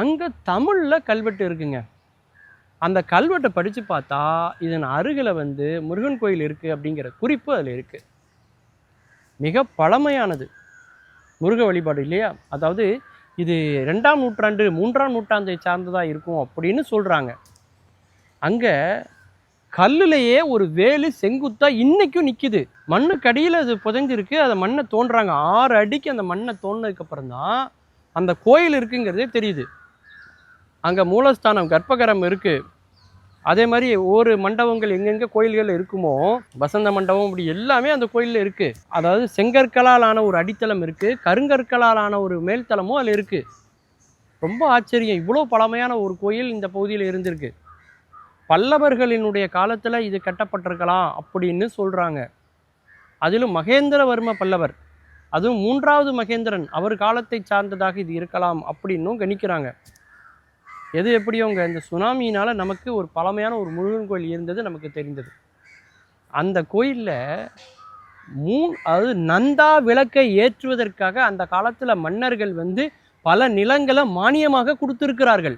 அங்கே தமிழில் கல்வெட்டு இருக்குங்க. அந்த கல்வெட்டை படித்து பார்த்தா இதன் அருகில் வந்து முருகன் கோயில் இருக்குது அப்படிங்கிற குறிப்பு அதில் இருக்குது மிக பழமையானது. முருக வழிபாடு இல்லையா? அதாவது இது ரெண்டாம் நூற்றாண்டு மூன்றாம் நூற்றாண்டை சார்ந்ததாக இருக்கும் அப்படின்னு சொல்கிறாங்க அங்கே கல்லுலேயே ஒரு வேலு செங்குத்தா இன்றைக்கும் நிற்கிது மண்ணுக்கடியில் அது புதைஞ்சிருக்கு அதை மண்ணை தோன்றாங்க ஆறு அடிக்கு அந்த மண்ணை தோண்டினதுக்கப்புறம் தான் அந்த கோயில் இருக்குங்கிறதே தெரியுது. அங்கே மூலஸ்தானம் கர்ப்பகரம் இருக்குது அதே மாதிரி ஒவ்வொரு மண்டபங்கள் எங்கெங்கே கோயில்கள் இருக்குமோ வசந்த மண்டபம் இப்படி எல்லாமே அந்த கோயிலில் இருக்குது அதாவது செங்கற்களால் ஆன ஒரு அடித்தளம் இருக்குது கருங்கற்களால் ஆன ஒரு மேல்தளமும் அதில் இருக்குது ரொம்ப ஆச்சரியம். இவ்வளோ பழமையான ஒரு கோயில் இந்த பகுதியில் இருந்திருக்கு. பல்லவர்களினுடைய காலத்தில் இது கட்டப்பட்டிருக்கலாம் அப்படின்னு சொல்கிறாங்க அதிலும் மகேந்திரவர்ம பல்லவர் அதுவும் மூன்றாவது மகேந்திரன் அவர் காலத்தை சார்ந்ததாக இது இருக்கலாம் அப்படின்னும் கணிக்கிறாங்க. எது எப்படியோங்க இந்த சுனாமியினால் நமக்கு ஒரு பழமையான ஒரு முருகன் கோயில் இருந்தது நமக்கு தெரிந்தது. அந்த கோயிலில் மூ அதாவது நந்தா விளக்கை ஏற்றுவதற்காக அந்த காலத்தில் மன்னர்கள் வந்து பல நிலங்களை மானியமாக கொடுத்துருக்கிறார்கள்.